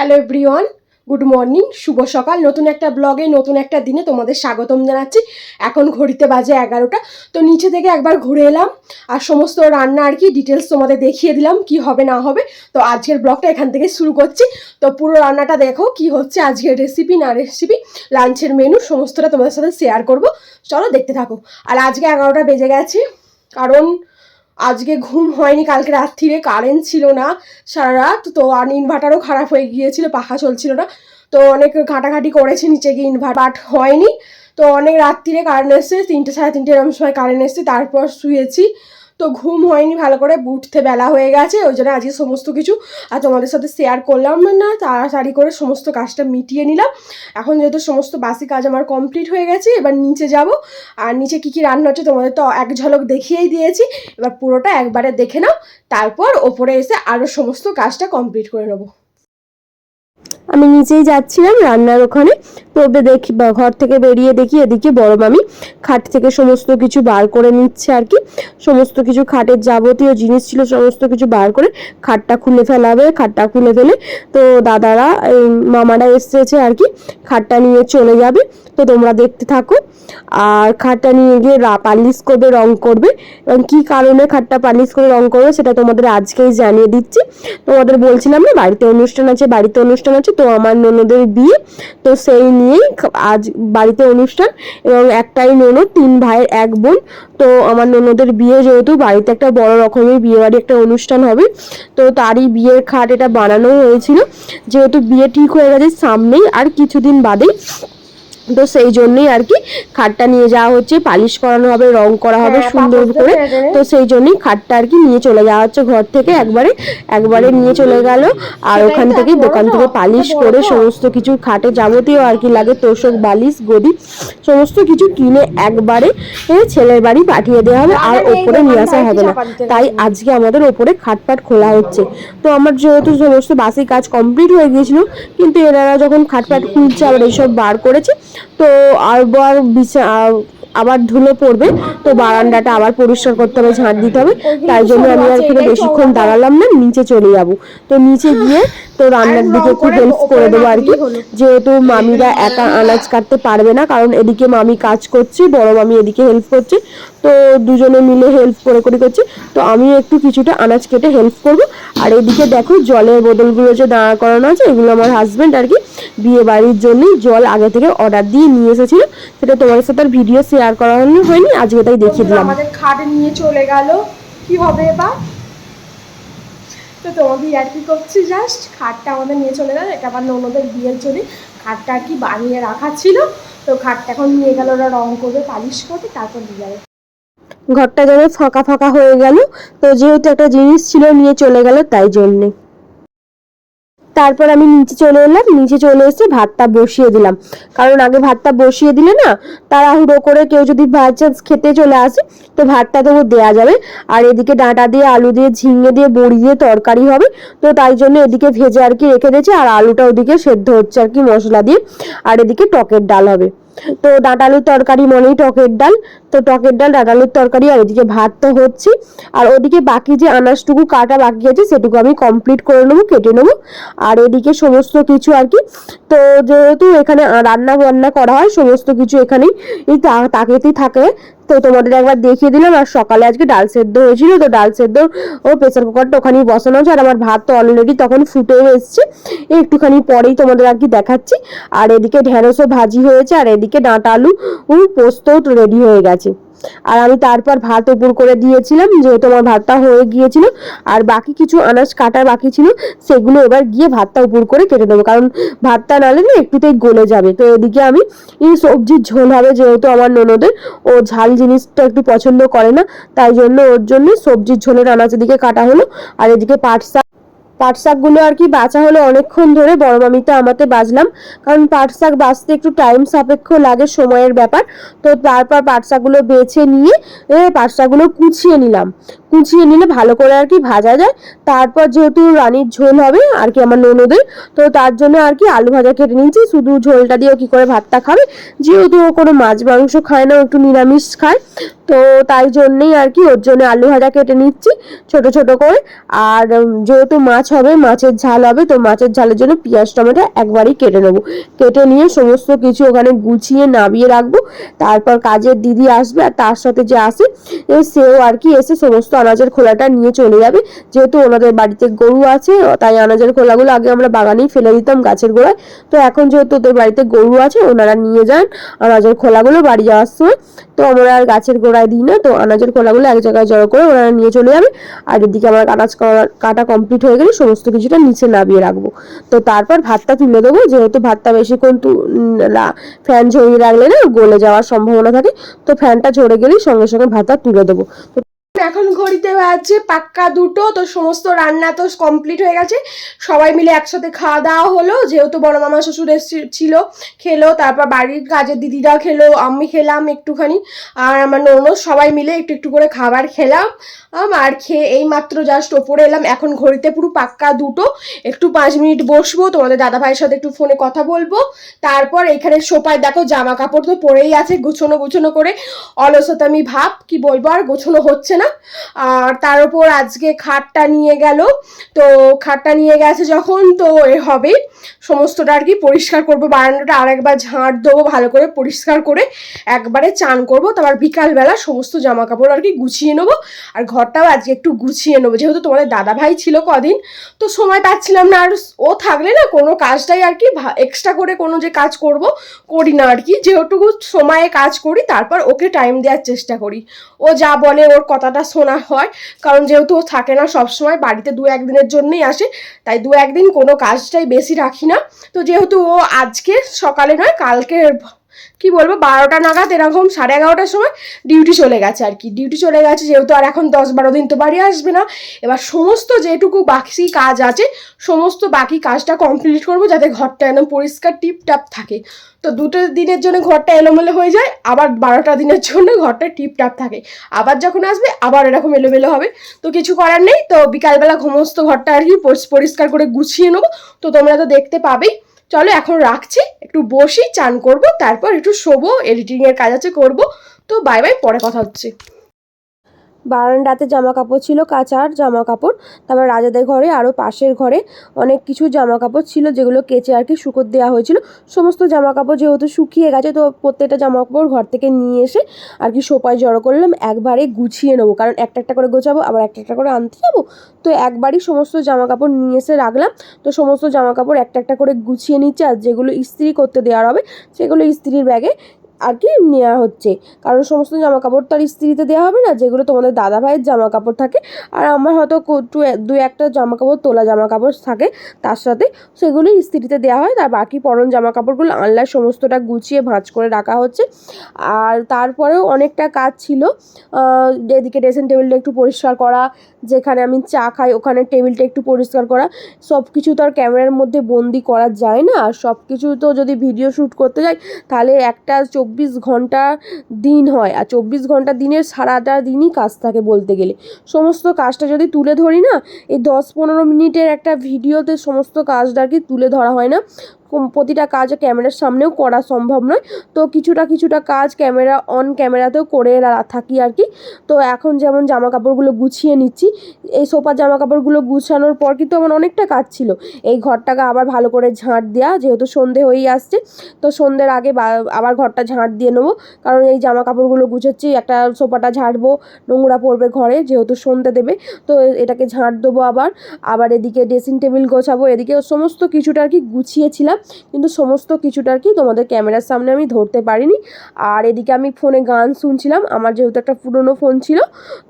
Hello everyone good morning শুভ সকাল। নতুন একটা ব্লগে নতুন একটা দিনে তোমাদের স্বাগতম জানাচ্ছি। এখন ঘড়িতে বাজে এগারোটা, তো নিচে থেকে একবার ঘুরে এলাম আর সমস্ত রান্না আর কি ডিটেলস তোমাদের দেখিয়ে দিলাম, কি হবে না হবে। তো আজকের ব্লগটা এখান থেকে শুরু করছি। তো পুরো রান্নাটা দেখো, কি হচ্ছে আজকের রেসিপি না রেসিপি লাঞ্চের মেনু সমস্তটা তোমাদের সাথে শেয়ার করব। চলো দেখতে থাকো। আর আজকে এগারোটা বেজে গেছে, কারণ আজকে ঘুম হয়নি, কালকে রাত্রিরে কারেন্ট ছিল না সারা রাত, তো আর ইনভার্টারও খারাপ হয়ে গিয়েছিল, পাখা চলছিল না। তো অনেক ঘাটাঘাটি করেছে নিচে গিয়ে ইনভার্টার হয়নি। তো অনেক রাত্রিরে কারেন্ট এসছে, তিনটে সাড়ে তিনটে এরকম সময় কারেন্ট এসছে, তারপর শুয়েছি। তো ঘুম হয়নি, ভালো করে উঠতে বেলা হয়ে গেছে, ওই জন্য আজকে সমস্ত কিছু আর তোমাদের সাথে শেয়ার করলাম না, তাড়াতাড়ি করে সমস্ত কাজটা মিটিয়ে নিলাম। এখন যেহেতু সমস্ত বাসি কাজ আমার কমপ্লিট হয়ে গেছে, এবার নিচে যাব। আর নিচে কি কি রান্না হচ্ছে তোমাদের তো এক ঝলক দেখিয়েই দিয়েছি, এবার পুরোটা একবারে দেখে নাও, তারপর ওপরে এসে আরও সমস্ত কাজটা কমপ্লিট করে নেব। আমি নিচেই যাচ্ছিলাম রান্নার ওখানে। তো দেখি ঘর থেকে বেরিয়ে দেখি এদিকে বড় মামি খাট থেকে সমস্ত কিছু বার করে নিচ্ছে আর কি। সমস্ত কিছু খাটের যাবতীয় জিনিস ছিল, সমস্ত কিছু বার করে খাটটা খুলে ফেলাবে, খাটটা খুলে ফেলে তো দাদারা, এই মামারা এসেছে আর কি, খাটটা নিয়ে চলে যাবে। তো তোমরা দেখতে থাকো। আর খাটটা নিয়ে গিয়ে পালিশ করবে, রং করবে। এবং কি কারণে খাটটা পালিশ করে রং করবে সেটা তোমাদের আজকেই জানিয়ে দিচ্ছি। তোমাদের বলছিলাম না, বাড়িতে অনুষ্ঠান আছে, বাড়িতে অনুষ্ঠান আছে তো আমার ননদের বিয়ে, তো সেই নিয়েই আজ বাড়িতে অনুষ্ঠান এবং একটাই ননদ, তিন ভাইয়ের এক বোন। তো আমার ননদের বিয়ে যেহেতু বাড়িতে একটা বড় রকমের বিয়ে বাড়ি একটা অনুষ্ঠান হবে, তো তারই বিয়ের খাট এটা বানানো হয়েছিল। যেহেতু বিয়ে ঠিক হয়ে গেছে সামনেই আর কিছুদিন বাদেই তো সেই জন্যই আর কি খাটটা নিয়ে যাওয়া হচ্ছে পালিশ করানো হবে রং করা হবে হ্যাঁ, সুন্দর করে। তো সেই জন্যই খাটটা আর কি নিয়ে চলে যাওয়া হচ্ছে ঘর থেকে একবারে একবারে নিয়ে চলে গেল। আর ওখান থেকে দোকান থেকে পালিশ করে সমস্ত কিছু খাটে যাবতীয় আর কি লাগে তোষক বালিশ গদি সমস্ত কিছু কিনে একবারে ছেলের বাড়ি পাঠিয়ে দেওয়া হবে। আর ওপরে নিয়ে আসা হবে না। তাই আজকে আমাদের ওপরে খাটপাট খোলা হচ্ছে। তো আমার যেহেতু সমস্ত বাসি কাজ কমপ্লিট হয়ে গিয়েছিল কিন্তু এনারা যখন খাটপাট খুলছে আবার এইসব বার করেছে তো আর বিচার আবার ধুলো পড়বে, তো বারান্দাটা আবার পরিষ্কার করতে হবে, ঝাঁট দিতে হবে। তাই জন্য আমি আর এখানে বেশিক্ষণ দাঁড়ালাম না, নিচে চলে যাব। তো নিচে গিয়ে তো রান্নার দিকে একটু হেল্প করে দেবো আর কি। যেহেতু মামিরা একা আনাজ কাটতে পারবে না, কারণ এদিকে মামি কাজ করছে, বড় মামি এদিকে হেল্প করছে। তো দুজনে মিলে হেল্প করে করে করছে। তো আমি একটু কিছুটা আনাজ কেটে হেল্প করব। আর এদিকে দেখো জলের বোতলগুলো যে দাঁড়া করানো আছে, এগুলো আমার হাজবেন্ড আর কি বিয়ে বাড়ির জন্যই জল আগে থেকে অর্ডার দিয়ে নিয়ে এসেছিল। সেটা তোমার সাথে আর ভিডিও শেয়ার করানো হয়নি আজকে তাই দেখিয়ে দিলাম। আমাদের খাট নিয়ে চলে গেল। কি হবে এবার? তো তোমাকে আর কি করছি জাস্ট খাটটা আমাদের নিয়ে চলে গেল। এটা আমার ননদের বিয়ের জন্য। খাটটা আর কি বানিয়ে রাখা ছিল। তো খাটটা এখন নিয়ে গেল ওরা রং করবে পালিশ করবে তারপর দিয়ে যাবে। ঘরটা যেন ফাঁকা ফাঁকা হয়ে গেল। তো যেহেতু একটা জিনিস ছিল নিয়ে চলে গেল তাই জন্যে। তারপর আমি নিচে চলে এলাম, নিচে চলে এসে ভাতটা বসিয়ে দিলাম। কারণ আগে ভাতটা বসিয়ে দিলে না, তাড়াহুড়ো করে কেউ যদি ভাত খেতে চলে আসে, তো ভাতটা তবু দেওয়া যাবে। আর এদিকে ডাঁটা দিয়ে, আলু দিয়ে, ঝিঙে দিয়ে, বড়ি দিয়ে তরকারি হবে। তো তাই জন্য এদিকে ভেজে আর কি রেখে দিয়েছি, আর আলুটা ওদিকে সেদ্ধ হচ্ছে আর কি মশলা দিয়ে। আর এদিকে টকের ডাল হবে। তো ডাঁটালুর তরকারি মনেই টকের ডাল। তো টকের ডাল, ডাঁটালুর তরকারি আর এদিকে ভাত তো হচ্ছে আর ওদিকে বাকি যে আনাজটুকু কাটা বাকি আছে, সেটুকু আমি কমপ্লিট করে নেব, কেটে নেব। আর এদিকে সমস্ত কিছু আর কি। তো যেহেতু এখানে রান্না বান্না করা হয়, সমস্ত কিছু এখানেই। তাকেতেই থাকে। তো তোমাদের একবার দেখিয়ে দিলাম, আর সকালে আজকে ডাল সেদ্ধ হয়েছিল, তো ডাল সেদ্ধ ও প্রেসার কুকারটা ওখানেই বসানো আছে, আর আমার ভাত তো অলরেডি তখন ফুটে এসছে। একটুখানি পরেই তোমাদের আর কি দেখাচ্ছি। আর এদিকে ঢেঁড়সও ভাজি হয়েছে, আর এদিকে ডাঁটা আলু ও তো রেডি হয়ে গেছে। আর আমি তারপর ভাত উপর করে দিয়েছিলাম, যেহেতু আমার ভাতটা হয়ে গিয়েছিল, আর বাকি কিছু আনাজ কাটার বাকি ছিল, সেগুলো এবার গিয়ে ভাতটা উপর করে কেটে দেবো। কারণ ভাতটা নালে না একটুতেই গলে যাবে। তো এদিকে আমি সবজির ঝোল হবে, যেহেতু আমার ননদের। ও ঝাল জিনিসটা একটু পছন্দ করে না, তাই জন্য ওর জন্য সবজির ঝোলের আনাজ এদিকে কাটা হলো। আর এদিকে পাট শাক পাট শাকগুলো আর কি বাঁচা হলো অনেকক্ষণ ধরে। বড় মামিতে আমাতে বাজলাম। কারণ পাট শাক বাঁচতে একটু টাইম সাপেক্ষ লাগে, সময়ের ব্যাপার। তো তারপর পাট শাকগুলো বেছে নিয়ে পাট শাকগুলো কুচিয়ে নিলাম। কুচিয়ে নিলে ভালো করে আর কি ভাজা যায়। তারপর যেহেতু রানীর ঝোল হবে, আর কি আমার ননদের, তো তার জন্য আর কি আলু ভাজা কেটে নিয়েছি। শুধু ঝোলটা দিয়েও কি করে ভাতটা খাবে? যেহেতু কোনো মাছ মাংস খায় না একটু নিরামিষ খায়। তো তাই জন্যেই আর কি, ওর জন্য আলু ভাজা কেটে নিচ্ছি ছোট ছোট করে। আর যেহেতু মাছ হবে, মাছের ঝাল হবে, তো মাছের ঝালের জন্য পেঁয়াজ, টমেটো একবারই কেটে নেব। কেটে নিয়ে সমস্ত কিছু ওখানে গুছিয়ে নামিয়ে রাখব। তারপর কাজের দিদি আসবে আর তার সাথে যে আসে সেও আর কি এসে সমস্ত আনাজের খোলাটা নিয়ে চলে যাবে। যেহেতু ওনাদের বাড়িতে গরু আছে, তাই আনাজের খোলাগুলো আগে আমরা বাগানেই ফেলে দিতাম গাছের গোড়ায়। তো এখন যেহেতু ওদের বাড়িতে গরু আছে, ওনারা নিয়ে যান আনাজের খোলাগুলো বাড়ি যাওয়ার সময়। তো আমরা আর গাছের গোড়ায় দিই না, তো আনাজের খোলাগুলো এক জায়গায় জড়ো করে ওনারা নিয়ে চলে যাবে। আর এদিকে আমার আনাজ কাটা কমপ্লিট হয়ে গেলে সমস্ত কিছুটা নিচে নামিয়ে রাখব। তো তারপর ভাতটা তুলে দেবো, যেহেতু ভাতটা বেশিক্ষণ ফ্যান ঝরিয়ে রাখলে না গলে যাওয়ার সম্ভাবনা থাকে, তো ফ্যানটা ঝরে গেলেই সঙ্গে সঙ্গে ভাতটা তুলে দেবো। তো এখন ঘড়িতে বাজছে পাক্কা দুটো, তো সমস্ত রান্না তো কমপ্লিট হয়ে গেছে। সবাই মিলে একসাথে খাওয়া দাওয়া হলো, যেহেতু বড় মামা শ্বশুর ছিল, খেলো, তারপর বাড়ির কাজের দিদিরা খেলো, আমি খেলাম একটুখানি, আর আমার ননদ সবাই মিলে একটু একটু করে খাবার খেলাম আর খেয়ে এই মাত্র জাস্ট ওপরে এলাম। এখন ঘড়িতে পুরো পাক্কা দুটো, একটু পাঁচ মিনিট বসবো, তোমাদের দাদা ভাইয়ের সাথে একটু ফোনে কথা বলব, তারপর এখানে সোপায় দেখো জামা কাপড় তো পরেই আছে, গুছোনো গুছোনো করে অলসতামি ভাব, কি বলব আর গোছানো হচ্ছে না। আর তার উপর আজকে খাটটা নিয়ে গেল। তো খাটটা নিয়ে গেছে যখন, তো এ হবে। সমস্তটা আর কি পরিষ্কার করব। বারান্দাটা আরেকবার ঝাঁট দেবো ভালো করে পরিষ্কার করে। একবারে চান করব। তারপর বিকালবেলা সমস্ত জামা কাপড় আর কি গুছিয়ে নেব। আর ঘরটাও আজকে একটু গুছিয়ে নেব। যেহেতু তোমাদের দাদা ভাই ছিল কদিন, তো সময় পাচ্ছিলাম না। আর ও থাকলে না কোনো কাজটাই আর কি এক্সট্রা করে কোনো যে কাজ করব, করি না আর কি। যেহেতুকু সময়ে কাজ করি, তারপর ওকে টাইম দেওয়ার চেষ্টা করি। ও যা বলে, ওর কথাটা শোনা হয়, কারণ যেহেতু ও থাকে না সবসময়, বাড়িতে দু একদিনের জন্যই আসে, তাই দু একদিন কোনো কাজটাই বেশি রাখি না। তো যেহেতু ও আজকে সকালে নয়, কালকে কি বলব, বারোটা নাগাদ এরকম সাড়ে এগারোটার সময় ডিউটি চলে গেছে আর কি। ডিউটি চলে গেছে যেহেতু আর এখন দশ বারো দিন তো বাড়ি আসবে না। এবার সমস্ত যেটুকু বাকি কাজ আছে, সমস্ত বাকি কাজটা কমপ্লিট করব যাতে ঘরটা একদম পরিষ্কার টিপটাপ থাকে। তো দুটো দিনের জন্য ঘরটা এলোমেলো হয়ে যায়, আবার বারোটা দিনের জন্য ঘরটা টিপটাপ থাকে। আবার যখন আসবে, আবার এরকম এলোমেলো হবে। তো কিছু করার নেই, তো বিকালবেলা সমস্ত ঘরটা আর কি পরিষ্কার করে গুছিয়ে নেব। তো তোমরা তো দেখতে পাবেই। চলো এখন রাখছি, একটু বসি, চান করব, তারপর একটু শোবো এডিটিংয়ের কাজ আছে, করব। তো বাই বাই পরে কথা হচ্ছে। বারান্দাতে জামা কাপড় ছিল কাচার জামা কাপড় তারপর রাজাদের ঘরে আরও পাশের ঘরে অনেক কিছু জামা কাপড় ছিল, যেগুলো কেচে আর কি শুকোর দেওয়া হয়েছিল। সমস্ত জামা কাপড় যেহেতু শুকিয়ে গেছে, তো প্রত্যেকটা জামা কাপড় ঘর থেকে নিয়ে এসে আর কি সোপায় জড়ো করলাম। একবারে গুছিয়ে নেব, কারণ একটা একটা করে গোছাবো, আবার একটা একটা করে আনতে যাব। তো একবারই সমস্ত জামা কাপড় নিয়ে এসে রাখলাম। তো সমস্ত জামা কাপড় একটা একটা করে গুছিয়ে নিচ্ছে, আর যেগুলো ইস্ত্রি করতে দেওয়ার হবে, সেগুলো ইস্ত্রির ব্যাগে আর কি নেওয়া হচ্ছে। কারণ সমস্ত জামা কাপড় তো আর ইস্ত্রিতে দেওয়া হবে না, যেগুলো তোমাদের দাদা ভাইয়ের জামা কাপড় থাকে। আর আমার হয়তো দু একটা জামা কাপড় তোলা জামা কাপড় থাকে তার সাথে সেগুলো ইস্ত্রিতে দেওয়া হয়। তার বাকি পরন জামা কাপড়গুলো আনলার সমস্তটা গুছিয়ে ভাঁজ করে রাখা হচ্ছে। আর তারপরেও অনেকটা কাজ ছিল এদিকে ড্রেসিং টেবিলটা একটু পরিষ্কার করা, যেখানে আমি চা খাই, ওখানে টেবিলটা একটু পরিষ্কার করা। সব কিছু তো আর ক্যামেরার মধ্যে বন্দি করা যায় না। আর সব কিছু তো যদি ভিডিও শ্যুট করতে যাই, তাহলে একটা চব্বিশ ঘণ্টা দিন হয় আর চব্বিশ ঘণ্টা দিনের সারাটা দিনই কাজ থাকে বলতে গেলে। সমস্ত কাজটা যদি তুলে ধরি না, এই দশ পনেরো মিনিটের একটা ভিডিওতে সমস্ত কাজটা আর কি তুলে ধরা হয় না। প্রতিটা কাজ ক্যামেরার সামনেও করা সম্ভব নয়। তো কিছুটা কিছুটা কাজ ক্যামেরা অন ক্যামেরাতেও করে থাকি আর কি। তো এখন যেমন জামা কাপড়গুলো গুছিয়ে নিচ্ছি, এই সোফার জামা কাপড়গুলো গুছানোর পর কিন্তু আমার অনেকটা কাজ ছিল। এই ঘরটাকে আবার ভালো করে ঝাঁট দেওয়া যেহেতু সন্ধে হয়েই আসছে, তো সন্ধ্যের আগে আবার ঘরটা ঝাঁট দিয়ে নেব। কারণ এই জামা কাপড়গুলো গুছাচ্ছি, একটা সোফাটা ঝাড়বো, নোংরা পড়বে ঘরে, যেহেতু সন্ধে দেবে, তো এটাকে ঝাঁট দেবো আবার। আবার এদিকে ড্রেসিং টেবিল গোছাবো, এদিকে সমস্ত কিছুটা আর কি গুছিয়েছিলাম। কিন্তু সমস্ত কিছুটা আর কি তোমাদের ক্যামেরার সামনে আমি ধরতে পারিনি। আর এদিকে আমি ফোনে গান শুনছিলাম, আমার যেহেতু একটা পুরনো ফোন ছিল,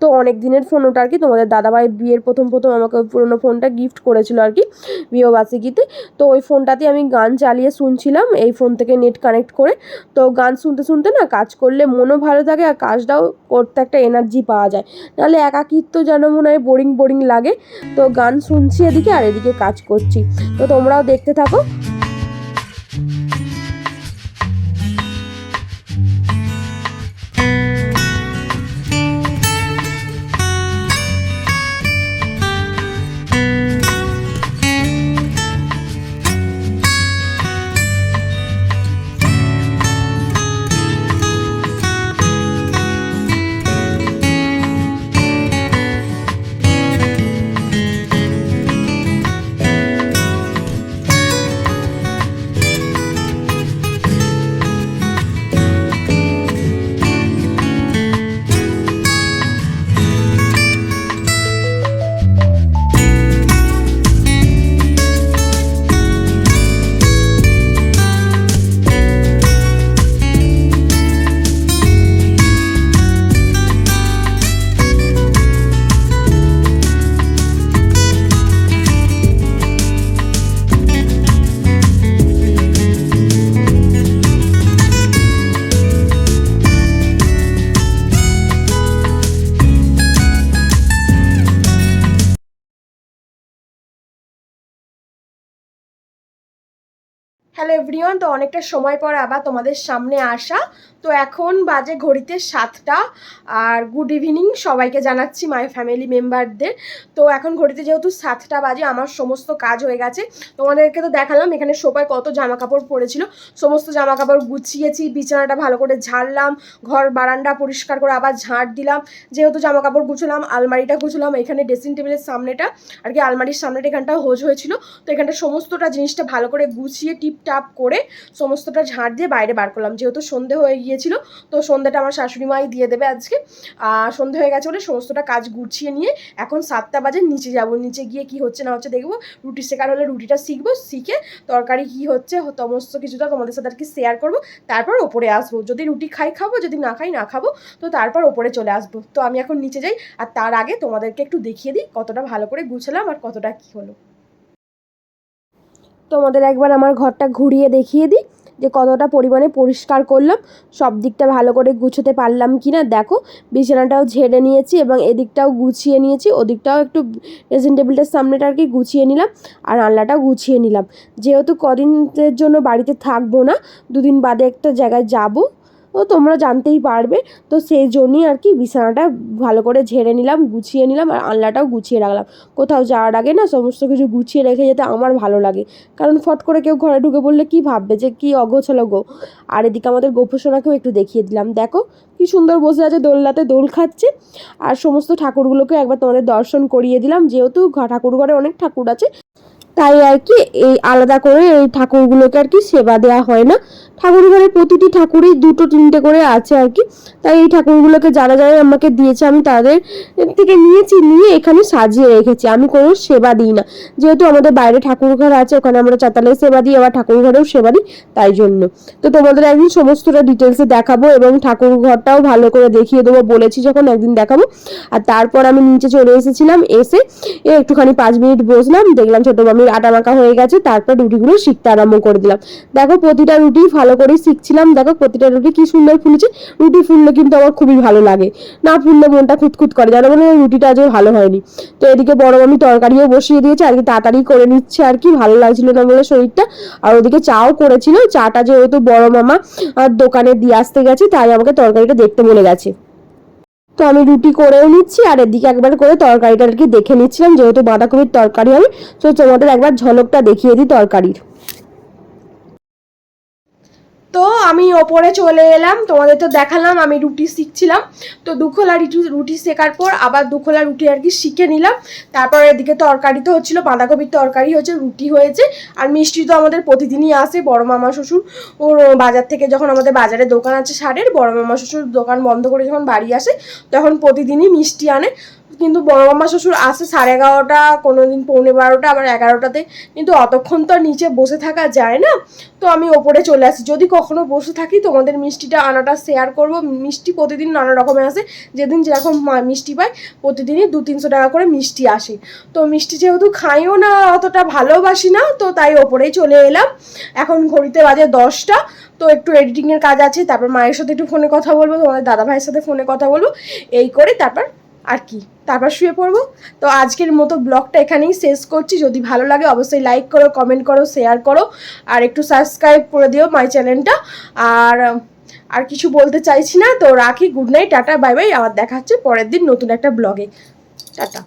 তো অনেক দিনের ফোন ওটা আর কি তোমাদের দাদাভাই বিয়ের প্রথম প্রথম আমাকে ওই পুরনো ফোনটা গিফট করেছিল আর কি বিয়েবার্ষিকীতে। তো ওই ফোনটাতে আমি গান চালিয়ে শুনছিলাম, এই ফোন থেকে নেট কানেক্ট করে। তো গান শুনতে শুনতে না কাজ করলে মনও ভালো থাকে আর কাজটাও করতে একটা এনার্জি পাওয়া যায়। নাহলে একাকিত্ব যেন মনে হয় বোরিং বোরিং লাগে। তো গান শুনছি এদিকে আর এদিকে কাজ করছি। তো তোমরাও দেখতে থাকো। হ্যালো এভরিওয়ান তো অনেকটা সময় পর আবার তোমাদের সামনে আসা। তো এখন বাজে ঘড়িতে সাতটা। আর গুড ইভিনিং সবাইকে জানাচ্ছি মাই ফ্যামিলি মেম্বারদের তো এখন ঘড়িতে যেহেতু সাতটা বাজে, আমার সমস্ত কাজ হয়ে গেছে। তোমাদেরকে তো দেখালাম, এখানে সবাই কত জামা কাপড় পরেছিল সমস্ত জামা কাপড় গুছিয়েছি, বিছানাটা ভালো করে ঝাড়লাম, ঘর বারান্দা পরিষ্কার করে আবার ঝাঁট দিলাম। যেহেতু জামা কাপড় গুছলাম, আলমারিটা গুছলাম, এখানে ড্রেসিং টেবিলের সামনেটা, আর কি আলমারির সামনেটা এখানটা হোজ হয়েছিল। তো এখানটা সমস্তটা জিনিসটা ভালো করে গুছিয়ে টিপটাপ করে সমস্তটা ঝাঁট দিয়ে বাইরে বার করলাম। যেহেতু সন্ধে হয়ে গিয়েছিল, তো সন্ধ্যাটা আমার শাশুড়ি মাই দিয়ে দেবে আজকে। সন্ধে হয়ে গেছে বলে সমস্তটা কাজ গুছিয়ে নিয়ে এখন সাতটা বাজে নিচে যাব। নিচে গিয়ে কি হচ্ছে না হচ্ছে দেখব। রুটি শেখার হলে রুটিটা শিখব, শিখে তরকারি কি হচ্ছে, সমস্ত কিছুটা তোমাদের সাথে আর কি শেয়ার করব। তারপর ওপরে আসব। যদি রুটি খাই খাব, যদি না খাই না খাব, তো তারপর ওপরে চলে আসব। তো আমি এখন নিচে যাই আর তার আগে তোমাদেরকে একটু দেখিয়ে দিই কতটা ভালো করে গুছলাম আর কতটা কি হলো। তোমাদের একবার আমার ঘরটা ঘুরিয়ে দেখিয়ে দিই যে কতটা পরিমাণে পরিষ্কার করলাম, সব দিকটা ভালো করে গুছোতে পারলাম কি না দেখো, বিছানাটাও ঝেড়ে নিয়েছি এবং এদিকটাও গুছিয়ে নিয়েছি, ওদিকটাও একটু ড্রেসিং টেবিলটার সামনেটা আর কি গুছিয়ে নিলাম আর আনলাটাও গুছিয়ে নিলাম। যেহেতু কদিনের জন্য বাড়িতে থাকব না, দুদিন বাদে একটা জায়গায় যাব ও তোমরা জানতেই পারবে। তো সেই জন্যই আর কি বিছানাটা ভালো করে ঝেড়ে নিলাম, গুছিয়ে নিলাম আর আনলাটাও গুছিয়ে রাখলাম। কোথাও যাওয়ার আগে না সমস্ত কিছু গুছিয়ে রেখে যেতে আমার ভালো লাগে। কারণ ফট করে কেউ ঘরে ঢুকে বললে কি ভাববে যে কি অগোছালো গো। আর এদিকে আমাদের গোপসোনাকেও একটু দেখিয়ে দিলাম। দেখো কি সুন্দর বসে আছে, দোলনাতে দোল খাচ্ছে। আর সমস্ত ঠাকুরগুলোকে একবার তোমাদের দর্শন করিয়ে দিলাম। যেহেতু ঘ- ঠাকুর ঘরে অনেক ঠাকুর আছে। তাই আর কি এই আলাদা করে এই ঠাকুরগুলোকে আর কি সেবা দেওয়া হয় না। ঠাকুর ঘরে প্রতিটি ঠাকুরই দুটো, তিনটে করে আছে আর কি। তাই এই ঠাকুরগুলোকে যারা যারা আমাকে দিয়েছে, আমি তাদের থেকে নিয়েছি, নিয়ে এখানে সাজিয়ে রেখেছি। আমি কোনো সেবা দিই না। যেহেতু আমাদের বাইরে ঠাকুর ঘর আছে, ওখানে আমরা চাতালে সেবা দিই, আবার ঠাকুর ঘরেও সেবা দিই, তাই জন্য। তো তোমাদের একদিন সমস্তটা ডিটেলসে দেখাবো এবং ঠাকুর ঘরটাও ভালো করে দেখিয়ে দেবো, বলেছি যখন একদিন দেখাবো। আর তারপর আমি নিচে চলে এসেছিলাম, এসে একটুখানি পাঁচ মিনিট বসলাম, দেখলাম ছোটো মামির আটা মাখা হয়ে গেছে, তারপর রুটিগুলো শিখতে আরম্ভ করে দিলাম। দেখো প্রতিটা রুটি ভালো করে শিখছিলাম। দেখো প্রতিটা রুটি কি সুন্দর ফুলেছে। রুটি ফুললে কিন্তু আমার খুবই ভালো লাগে। না ফুললে মনটা খুঁতখুত করে। জানো মানে রুটিটা আজও ভালো হয়নি। তো এদিকে বড় মামি তরকারিও বসিয়ে দিয়েছে। আর কি তাড়াতাড়ি করে নিচ্ছে আর কি। ভালো লাগছিল না বলে শরীরটা। আর ওদিকে চাও করেছিল। চাটা যেহেতু বড় মামা, আর দোকানে দিয়ে আসতে গেছে, তাই আমাকে তরকারিটা দেখতে বলে গেছে। তো আমি রুটি করেও নিচ্ছি, আর এদিকে একবার করে তরকারিটা আর কি দেখে নিচ্ছিলাম, যেহেতু বাঁধাকপির তরকারি হয় তো তোমাদের একবার ঝলকটা দেখিয়ে দিই তরকারির। তো আমি ওপরে চলে এলাম, তোমাদের তো দেখালাম, আমি রুটি শিখছিলাম। তো দুখোলা রুটি রুটি শেখার পর আবার দুখোলা রুটি আর কি শিখে নিলাম। তারপর এদিকে তরকারি তো হচ্ছিল, বাঁধাকপির তরকারি হয়েছে রুটি হয়েছে। আর মিষ্টি তো আমাদের প্রতিদিনই আসে, বড় মামা শ্বশুর। ওর বাজার থেকে যখন আমাদের বাজারে দোকান আছে সারের, বড় মামা শ্বশুর দোকান বন্ধ করে যখন বাড়ি আসে, তখন প্রতিদিনই মিষ্টি আনে। কিন্তু বড় মামা শ্বশুর আসে সাড়ে এগারোটা কোনো দিন পৌনে বারোটা, আবার এগারোটাতে। কিন্তু অতক্ষণ তো নিচে বসে থাকা যায় না। তো আমি ওপরে চলে আসি। যদি কখনো বসে থাকি, তোমাদের মিষ্টিটা আনাটা শেয়ার করব। মিষ্টি প্রতিদিন নানা রকমের আসে। যেদিন যেরকম মিষ্টি পাই প্রতিদিনই দু তিনশো টাকা করে মিষ্টি আসে। তো মিষ্টি যেহেতু খাইও না, অতটা ভালোবাসি না, তো তাই ওপরেই চলে এলাম। এখন ঘড়িতে বাজে দশটা। তো একটু এডিটিংয়ের কাজ আছে। তারপর মায়ের সাথে একটু ফোনে কথা বলব, তোমাদের দাদা ভাইয়ের সাথে ফোনে কথা বলব। এই করে তারপর আর কি? তারপর শুয়ে পড়ব। তো আজকের মতো ব্লগটা এখানেই শেষ করছি। যদি ভালো লাগে অবশ্যই লাইক করো কমেন্ট করো শেয়ার করো। আর একটু সাবস্ক্রাইব করে দিও মাই চ্যানেলটা আর আর কিছু বলতে চাইছি না। তো রাখি good night tata bye bye আবার দেখা হচ্ছে পরের দিন নতুন একটা ব্লগে। টাটা।